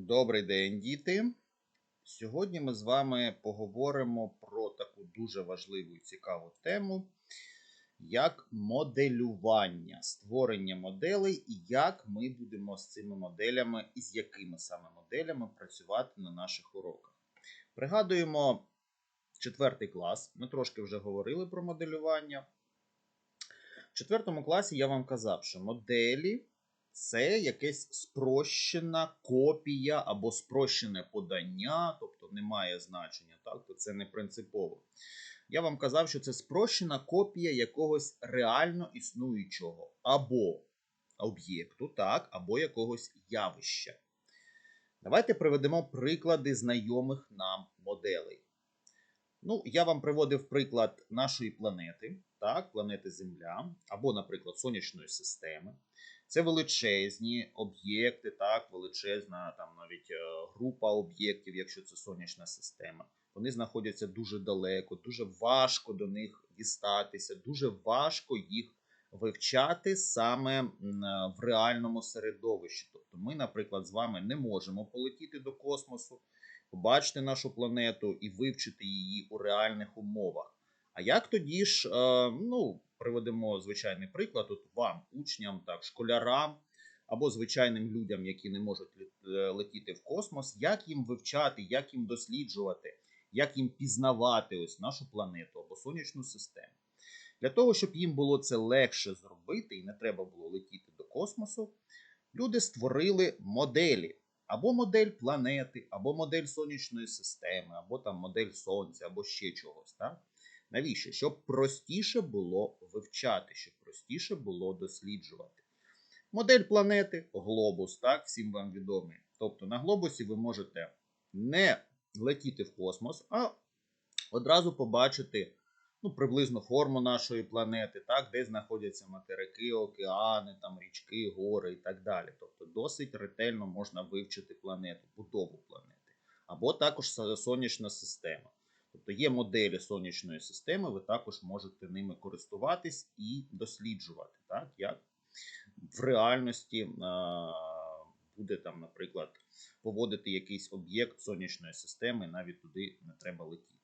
Добрий день, діти. Сьогодні ми з вами поговоримо про таку дуже важливу і цікаву тему, як моделювання, створення моделей і як ми будемо з цими моделями і з якими саме моделями працювати на наших уроках. Пригадуємо четвертий клас. Ми трошки вже говорили про моделювання. В четвертому класі я вам казав, що моделі це якась спрощена копія або спрощене подання, тобто не має значення, так? то це не принципово. Я вам казав, що це спрощена копія якогось реально існуючого або об'єкту, так, або якогось явища. Давайте приведемо приклади знайомих нам моделей. Ну, я вам приводив приклад нашої планети, так, планети Земля, або, наприклад, сонячної системи. Це величезні об'єкти, так, величезна там навіть е, група об'єктів, якщо це сонячна система. Вони знаходяться дуже далеко, дуже важко до них дістатися, дуже важко їх вивчати саме е, в реальному середовищі. Тобто, ми, наприклад, з вами не можемо полетіти до космосу, побачити нашу планету і вивчити її у реальних умовах. А як тоді ж, е, ну, приведемо звичайний приклад, от вам, учням, так, школярам або звичайним людям, які не можуть е, летіти в космос, як їм вивчати, як їм досліджувати, як їм пізнавати ось нашу планету або сонячну систему. Для того, щоб їм було це легше зробити і не треба було летіти до космосу, люди створили моделі. Або модель планети, або модель сонячної системи, або там модель сонця, або ще чогось. Так? Навіщо? Щоб простіше було вивчати, щоб простіше було досліджувати. Модель планети глобус, так, всім вам відомий. Тобто на глобусі ви можете не летіти в космос, а одразу побачити ну, приблизно форму нашої планети, так, де знаходяться материки, океани, там, річки, гори і так далі. Тобто досить ретельно можна вивчити планету, будову планети. Або також сонячна система. Тобто є моделі сонячної системи, ви також можете ними користуватись і досліджувати, так, як в реальності буде там, наприклад, поводити якийсь об'єкт сонячної системи, навіть туди не треба летіти.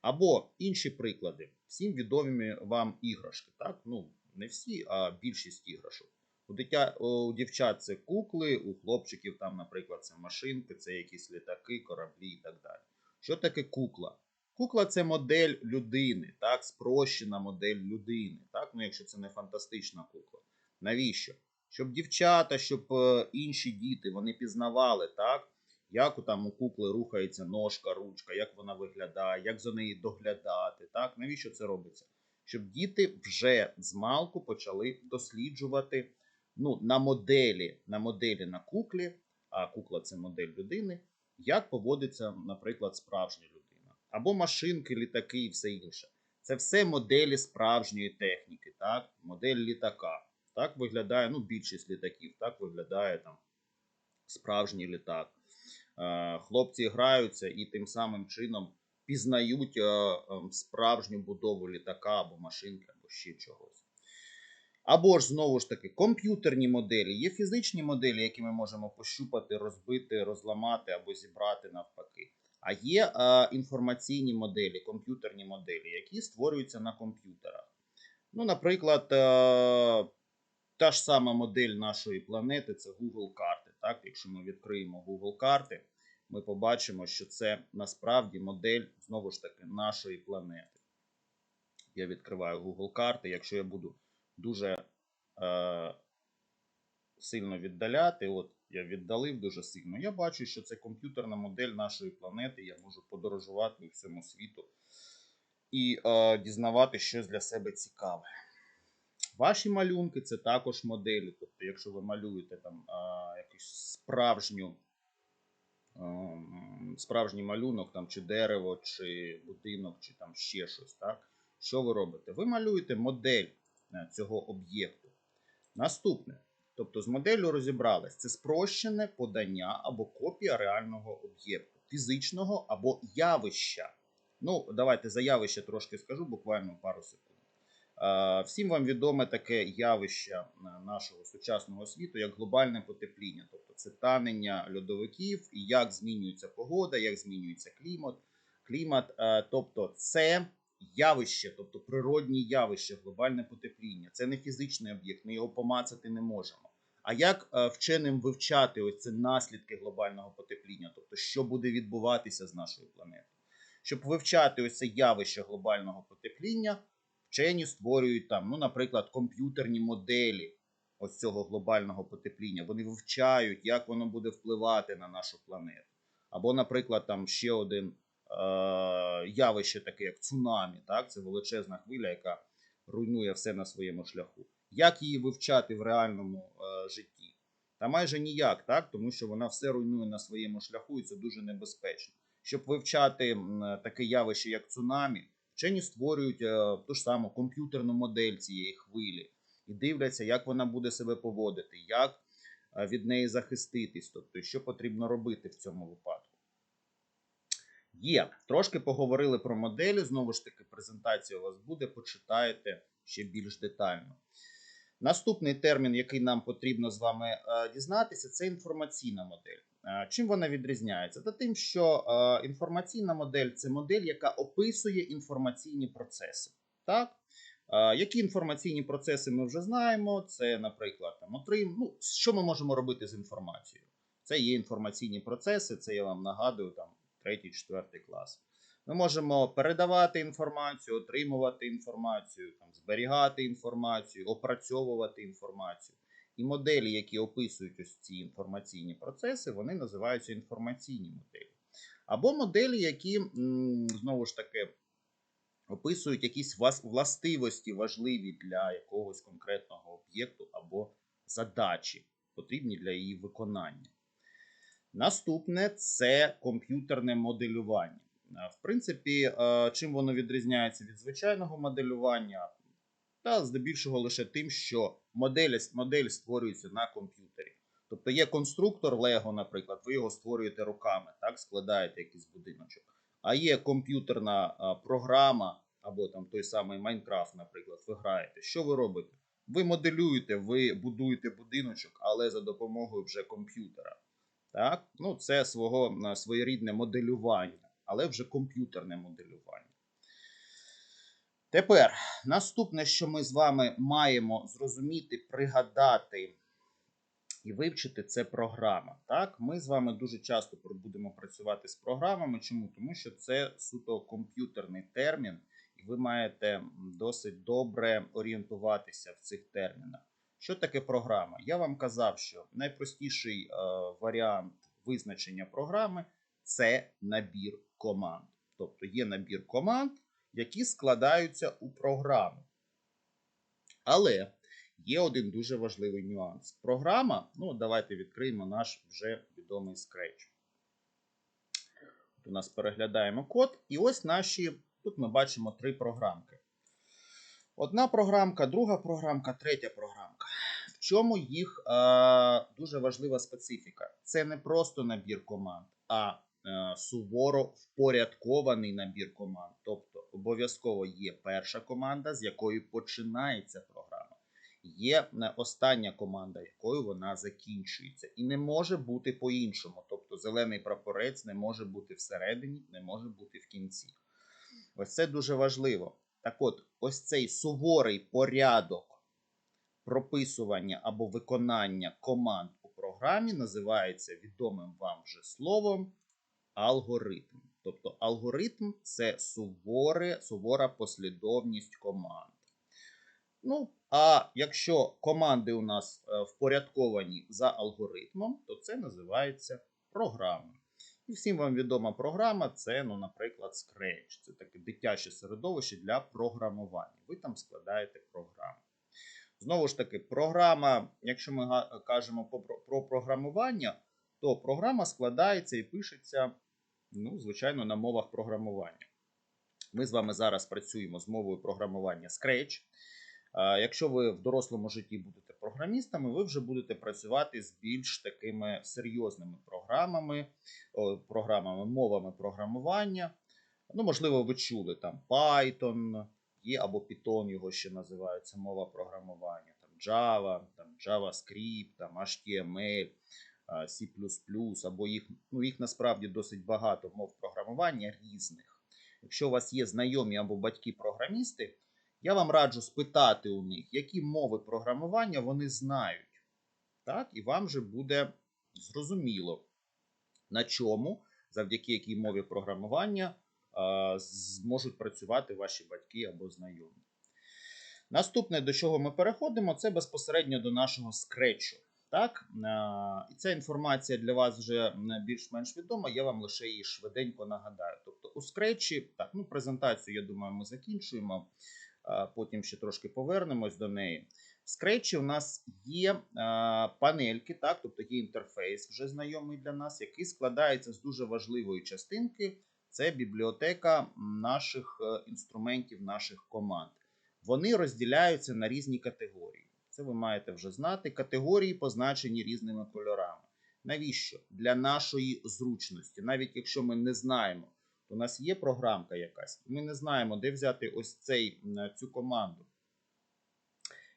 Або інші приклади, всім відомі вам іграшки, так? Ну, не всі, а більшість іграшок. У, дитя, у дівчат це кукли, у хлопчиків там, наприклад, це машинки, це якісь літаки, кораблі і так далі. Що таке кукла? Кукла це модель людини, так, спрощена модель людини, так, ну якщо це не фантастична кукла. Навіщо? Щоб дівчата, щоб е, інші діти вони пізнавали, так, як там у кукли рухається ножка, ручка, як вона виглядає, як за неї доглядати. Так? Навіщо це робиться? Щоб діти вже з малку почали досліджувати ну, на моделі, на моделі на куклі, а кукла це модель людини, як поводиться, наприклад, справжня людина. Або машинки, літаки і все інше. Це все моделі справжньої техніки, так? Модель літака. Так виглядає, ну, більшість літаків, так виглядає там справжній літак. Е, Хлопці граються і тим самим чином пізнають е, е, справжню будову літака або машинки, або ще чогось. Або ж знову ж таки комп'ютерні моделі. Є фізичні моделі, які ми можемо пощупати, розбити, розламати або зібрати навпаки. А є е, інформаційні моделі, комп'ютерні моделі, які створюються на комп'ютерах. Ну, наприклад, е, та ж сама модель нашої планети це Google карти. Так? Якщо ми відкриємо Google карти, ми побачимо, що це насправді модель знову ж таки нашої планети. Я відкриваю Google карти. Якщо я буду дуже е, сильно віддаляти, от я віддалив дуже сильно, я бачу, що це комп'ютерна модель нашої планети. Я можу подорожувати у всьому світу і е, дізнавати щось для себе цікаве. Ваші малюнки це також моделі. Тобто, якщо ви малюєте там а, якусь справжню, ем, справжній малюнок, там, чи дерево, чи будинок, чи там ще щось, так? Що ви робите? Ви малюєте модель е, цього об'єкту. Наступне. Тобто з моделлю розібрались. Це спрощене подання або копія реального об'єкту, фізичного або явища. Ну, давайте за явище трошки скажу, буквально пару секунд. Е, Всім вам відоме таке явище е, нашого сучасного світу, як глобальне потепління, тобто це танення льодовиків, як змінюється погода, як змінюється клімат. клімат. Е, Тобто, це явище, тобто природні явища, глобальне потепління. Це не фізичний об'єкт, ми його помацати не можемо. А як е, вченим вивчати ось це наслідки глобального потепління, тобто що буде відбуватися з нашою планетою? Щоб вивчати ось це явище глобального потепління, вчені створюють там, ну, наприклад, комп'ютерні моделі ось цього глобального потепління. Вони вивчають, як воно буде впливати на нашу планету. Або, наприклад, там ще один явище, таке як цунамі, так? це величезна хвиля, яка руйнує все на своєму шляху. Як її вивчати в реальному е, житті? Та майже ніяк, так? тому що вона все руйнує на своєму шляху, і це дуже небезпечно. Щоб вивчати таке явище, як цунамі, вчені створюють е, ту ж саму комп'ютерну модель цієї хвилі і дивляться, як вона буде себе поводити, як е, від неї захиститись, тобто що потрібно робити в цьому випадку. Є, трошки поговорили про моделі. Знову ж таки, презентація у вас буде, почитаєте ще більш детально. Наступний термін, який нам потрібно з вами е, дізнатися, це інформаційна модель. Е, Чим вона відрізняється? Та тим, що е, інформаційна модель це модель, яка описує інформаційні процеси. Так? Які інформаційні процеси ми вже знаємо? Це, наприклад, там, отрим... ну, що ми можемо робити з інформацією? Це є інформаційні процеси, це я вам нагадую, там, 3-4 клас. Ми можемо передавати інформацію, отримувати інформацію, там, зберігати інформацію, опрацьовувати інформацію. І моделі, які описують ось ці інформаційні процеси, вони називаються інформаційні моделі. Або моделі, які знову ж таки описують якісь властивості важливі для якогось конкретного об'єкту або задачі, потрібні для її виконання. Наступне це комп'ютерне моделювання. Е, В принципі, е, чим воно відрізняється від звичайного моделювання? Та здебільшого лише тим, що модель, модель створюється на комп'ютері. Тобто є конструктор Lego, наприклад, ви його створюєте руками, так, складаєте якийсь будиночок. А є комп'ютерна е, програма, або там той самий Майнкрафт, наприклад, ви граєте. Що ви робите? Ви моделюєте, ви будуєте будиночок, але за допомогою вже комп'ютера. Так? Ну, це свого е, своєрідне моделювання, але вже комп'ютерне моделювання. Тепер наступне, що ми з вами маємо зрозуміти, пригадати і вивчити, це програма. Так, ми з вами дуже часто будемо працювати з програмами. Чому? Тому що це суто комп'ютерний термін, і ви маєте досить добре орієнтуватися в цих термінах. Що таке програма? Я вам казав, що найпростіший е, варіант визначення програми це набір команд. Тобто є набір команд, які складаються у програму. Але є один дуже важливий нюанс. Програма, ну давайте відкриємо наш вже відомий Scratch. От у нас переглядаємо код, і ось наші, тут ми бачимо три програмки. Одна програмка, друга програмка, третя програмка. В чому їх е, дуже важлива специфіка? Це не просто набір команд, а е, суворо впорядкований набір команд. Тобто обов'язково є перша команда, з якої починається програма. Є е, остання команда, якою вона закінчується. І не може бути по-іншому. Тобто зелений прапорець не може бути всередині, не може бути в кінці. Ось це дуже важливо. Так от, ось цей суворий порядок прописування або виконання команд у програмі називається відомим вам вже словом алгоритм. Тобто алгоритм це суворе, сувора послідовність команд. Ну, а якщо команди у нас е, впорядковані за алгоритмом, то це називається програма. І всім вам відома програма це, ну, наприклад, Scratch. Це таке дитяче середовище для програмування. Ви там складаєте програму. Знову ж таки, програма, якщо ми кажемо про, про програмування, то програма складається і пишеться, ну, звичайно, на мовах програмування. Ми з вами зараз працюємо з мовою програмування Scratch. Якщо ви в дорослому житті будете програмістами, ви вже будете працювати з більш такими серйозними програмами, програмами, мовами програмування. Ну, можливо, ви чули там Python, Є або Python, його ще називають, це мова програмування, там Java, там JavaScript, там HTML, C++, або їх, ну, їх насправді досить багато мов програмування різних. Якщо у вас є знайомі або батьки програмісти, я вам раджу спитати у них, які мови програмування вони знають. Так, і вам же буде зрозуміло, на чому, завдяки якій мові програмування зможуть працювати ваші батьки або знайомі. Наступне, до чого ми переходимо, це безпосередньо до нашого скретчу. Так, і ця інформація для вас вже більш-менш відома, я вам лише її швиденько нагадаю. Тобто у скретчі, так, ну презентацію, я думаю, ми закінчуємо, потім ще трошки повернемось до неї. В скретчі у нас є панельки, так, тобто є інтерфейс вже знайомий для нас, який складається з дуже важливої частинки. Це бібліотека наших е, інструментів, наших команд. Вони розділяються на різні категорії. Це ви маєте вже знати. Категорії позначені різними кольорами. Навіщо? Для нашої зручності. Навіть якщо ми не знаємо, у нас є програмка якась, ми не знаємо, де взяти ось цей, цю команду.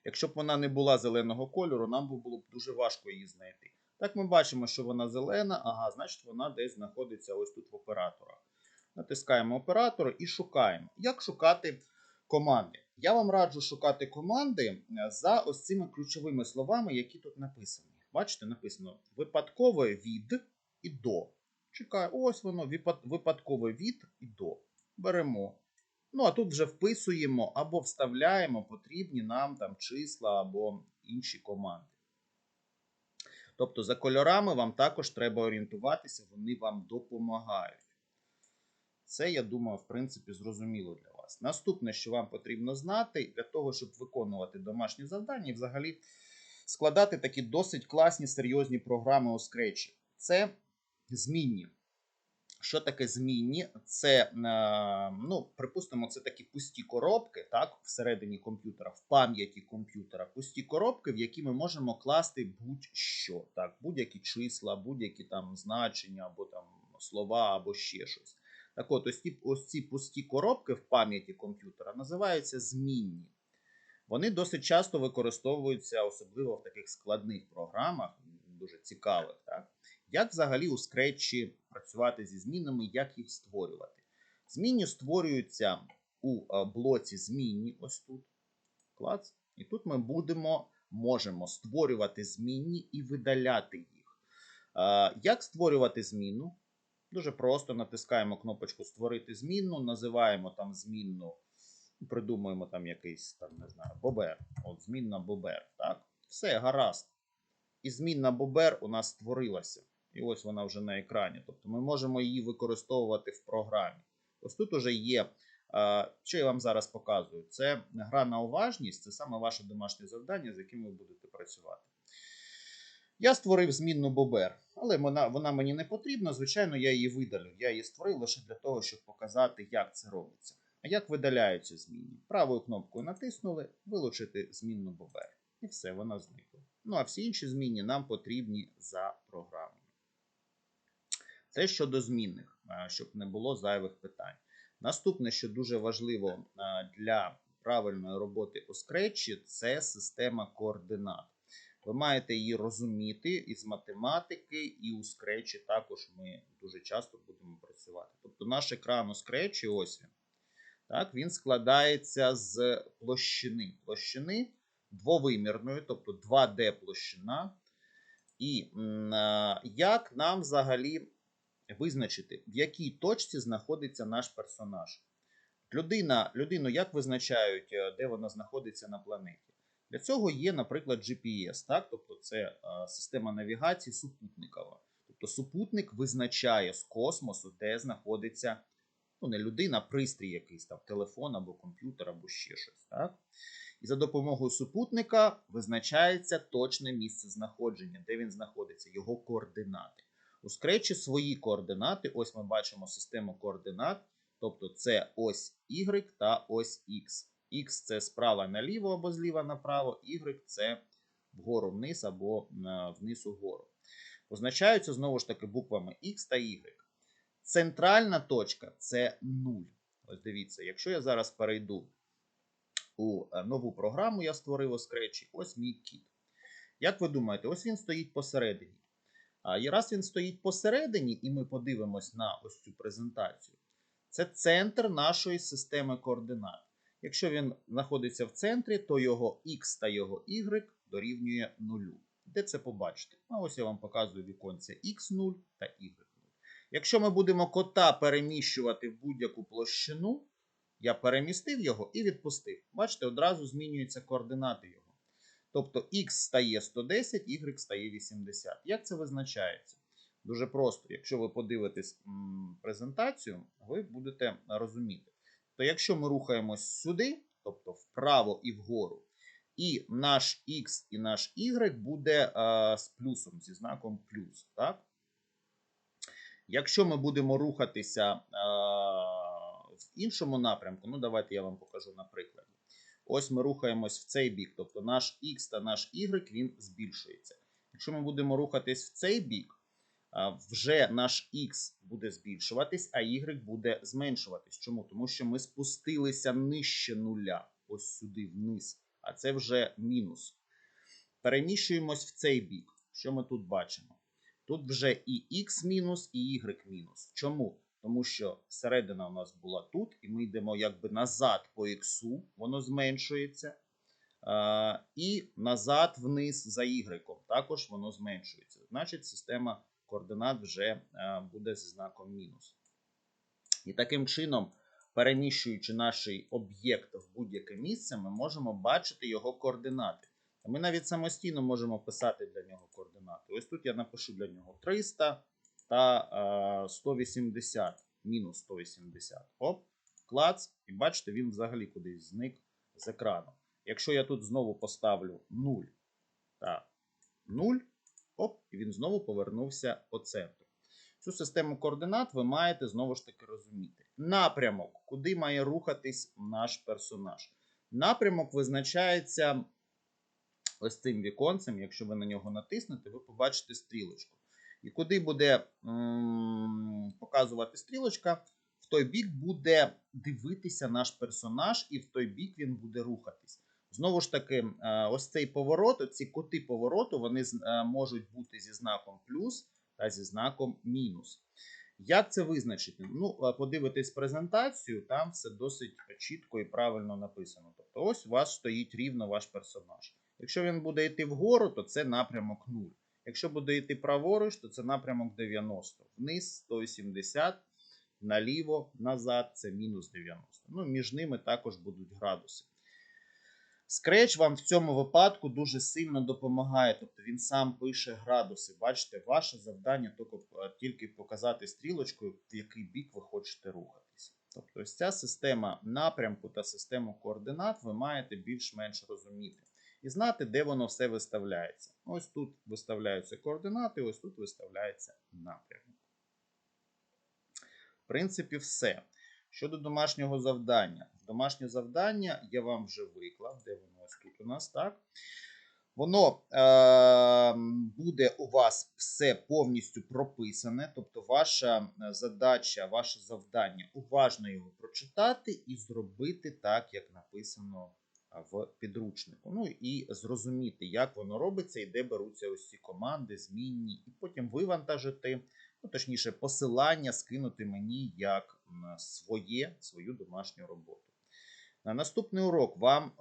Якщо б вона не була зеленого кольору, нам було б дуже важко її знайти. Так ми бачимо, що вона зелена, ага, значить вона десь знаходиться ось тут в операторах. Натискаємо оператор і шукаємо. Як шукати команди? Я вам раджу шукати команди за ось цими ключовими словами, які тут написані. Бачите, написано випадкове від і до. Чекаю, ось воно, випад- випадкове від і до. Беремо. Ну, а тут вже вписуємо або вставляємо потрібні нам там числа або інші команди. Тобто за кольорами вам також треба орієнтуватися, вони вам допомагають. Це, я думаю, в принципі, зрозуміло для вас. Наступне, що вам потрібно знати, для того, щоб виконувати домашні завдання і взагалі складати такі досить класні серйозні програми у Scratch. Це змінні. Що таке змінні? Це, е, ну, припустимо, це такі пусті коробки, так, всередині комп'ютера, в пам'яті комп'ютера, пусті коробки, в які ми можемо класти будь-що, так, будь-які числа, будь-які там значення, або там слова, або ще щось. Так от, ось ці, ось ці пусті коробки в пам'яті комп'ютера називаються змінні. Вони досить часто використовуються, особливо в таких складних програмах, дуже цікавих. Так? Як взагалі у скретчі працювати зі змінами, як їх створювати? Змінні створюються у е, блоці змінні, ось тут. Клац. І тут ми будемо, можемо створювати змінні і видаляти їх. Е, Як створювати зміну? Дуже просто натискаємо кнопочку Створити змінну, називаємо там змінну, придумуємо там якийсь там, не знаю, бобер. От змінна бобер. Так? Все, гаразд. І змінна бобер у нас створилася. І ось вона вже на екрані. Тобто ми можемо її використовувати в програмі. Ось тут уже є. Що я вам зараз показую? Це гра на уважність, це саме ваше домашнє завдання, з яким ви будете працювати. Я створив змінну бобер, але вона, вона мені не потрібна. Звичайно, я її видалю. Я її створив лише для того, щоб показати, як це робиться. А як видаляються змінні? Правою кнопкою натиснули, вилучити змінну бобер. І все, вона зникла. Ну а всі інші змінні нам потрібні за програмою. Це щодо змінних, щоб не було зайвих питань. Наступне, що дуже важливо для правильної роботи у Scratch, це система координат. Ви маєте її розуміти із математики, і у Scratch також ми дуже часто будемо працювати. Тобто наш екран у Scratch, ось він. Так, він складається з площини. Площини двовимірної, тобто 2D площина. І як нам взагалі визначити, в якій точці знаходиться наш персонаж? Людина, людину як визначають, е, де вона знаходиться на планеті? Для цього є, наприклад, GPS, так? тобто це е, система навігації супутникова. Тобто супутник визначає з космосу, де знаходиться ну, не людина, а пристрій якийсь там, телефон або комп'ютер, або ще щось. Так? І за допомогою супутника визначається точне місце знаходження, де він знаходиться, його координати. У скретчі свої координати. Ось ми бачимо систему координат, тобто це ось Y та ось X. X це справа наліво або зліва направо, Y це вгору вниз або е, вниз угору. Позначаються знову ж таки буквами X та Y. Центральна точка це 0. Ось дивіться, якщо я зараз перейду у е, нову програму я створив у Scratch. Ось мій кіт. Як ви думаєте, ось він стоїть посередині. І раз він стоїть посередині, і ми подивимось на ось цю презентацію, це центр нашої системи координат. Якщо він знаходиться в центрі, то його x та його y дорівнює 0. Де це побачити? А ось я вам показую віконце x0 та y0. Якщо ми будемо кота переміщувати в будь-яку площину, я перемістив його і відпустив. Бачите, одразу змінюються координати його. Тобто x стає 110, y стає 80. Як це визначається? Дуже просто. Якщо ви подивитесь презентацію, ви будете розуміти. То якщо ми рухаємось сюди, тобто вправо і вгору, і наш x і наш y буде е, з плюсом, зі знаком плюс. Так? Якщо ми будемо рухатися е, в іншому напрямку, ну давайте я вам покажу на прикладі. Ось ми рухаємось в цей бік, тобто наш x та наш y він збільшується. Якщо ми будемо рухатись в цей бік, вже наш x буде збільшуватись, а y буде зменшуватись. Чому? Тому що ми спустилися нижче нуля, ось сюди вниз, а це вже мінус. Переміщуємось в цей бік. Що ми тут бачимо? Тут вже і x мінус, і y мінус. Чому? Тому що середина у нас була тут, і ми йдемо якби назад по х, воно зменшується. І назад вниз за y, також воно зменшується. Значить, система координат вже буде зі знаком мінус. І таким чином, переміщуючи наш об'єкт в будь-яке місце, ми можемо бачити його координати. Ми навіть самостійно можемо писати для нього координати. Ось тут я напишу для нього 300 та е, 180, мінус 180. Оп, клац, і бачите, він взагалі кудись зник з екрану. Якщо я тут знову поставлю 0 та 0, оп, і він знову повернувся по центру. Цю систему координат ви маєте знову ж таки розуміти. Напрямок, куди має рухатись наш персонаж. Напрямок визначається ось цим віконцем. Якщо ви на нього натиснете, ви побачите стрілочку. І куди буде показувати стрілочка, в той бік буде дивитися наш персонаж, і в той бік він буде рухатись. Знову ж таки, е, ось цей поворот, ці кути повороту, вони е, можуть бути зі знаком плюс та зі знаком мінус. Як це визначити? Ну, е, подивитись презентацію, там все досить чітко і правильно написано. Тобто, ось у вас стоїть рівно ваш персонаж. Якщо він буде йти вгору, то це напрямок 0. Якщо буде йти праворуч, то це напрямок 90. Вниз 180, наліво, назад це мінус 90. Ну, між ними також будуть градуси. Scratch вам в цьому випадку дуже сильно допомагає. Тобто він сам пише градуси. Бачите, ваше завдання тільки, показати стрілочкою, в який бік ви хочете рухатись. Тобто, ось ця система напрямку та систему координат ви маєте більш-менш розуміти. І знати, де воно все виставляється. Ось тут виставляються координати, ось тут виставляється напрямок. В принципі, все. Щодо домашнього завдання. Домашнє завдання я вам вже виклав, де воно ось тут у нас, так? Воно е, буде у вас все повністю прописане, тобто ваша е, задача, ваше завдання уважно його прочитати і зробити так, як написано в підручнику. Ну і зрозуміти, як воно робиться і де беруться ось ці команди, змінні, і потім вивантажити, ну точніше, посилання скинути мені як своє, свою домашню роботу. На наступний урок вам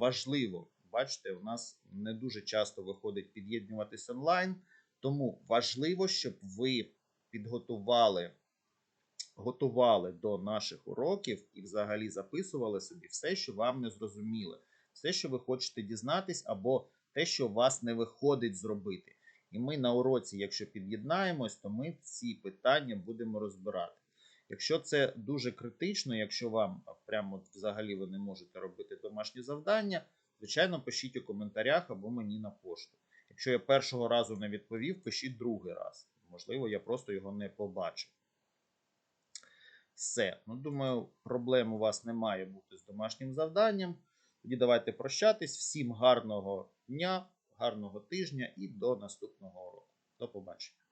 важливо, бачите, у нас не дуже часто виходить під'єднуватись онлайн, тому важливо, щоб ви підготували. Готували до наших уроків і взагалі записували собі все, що вам не зрозуміло, все, що ви хочете дізнатись, або те, що вас не виходить зробити. І ми на уроці, якщо під'єднаємось, то ми ці питання будемо розбирати. Якщо це дуже критично, якщо вам прямо взагалі ви не можете робити домашні завдання, звичайно, пишіть у коментарях або мені на пошту. Якщо я першого разу не відповів, пишіть другий раз. Можливо, я просто його не побачив. Все. Ну, думаю, проблем у вас не має бути з домашнім завданням. Тоді давайте прощатись. Всім гарного дня, гарного тижня і до наступного уроку. До побачення.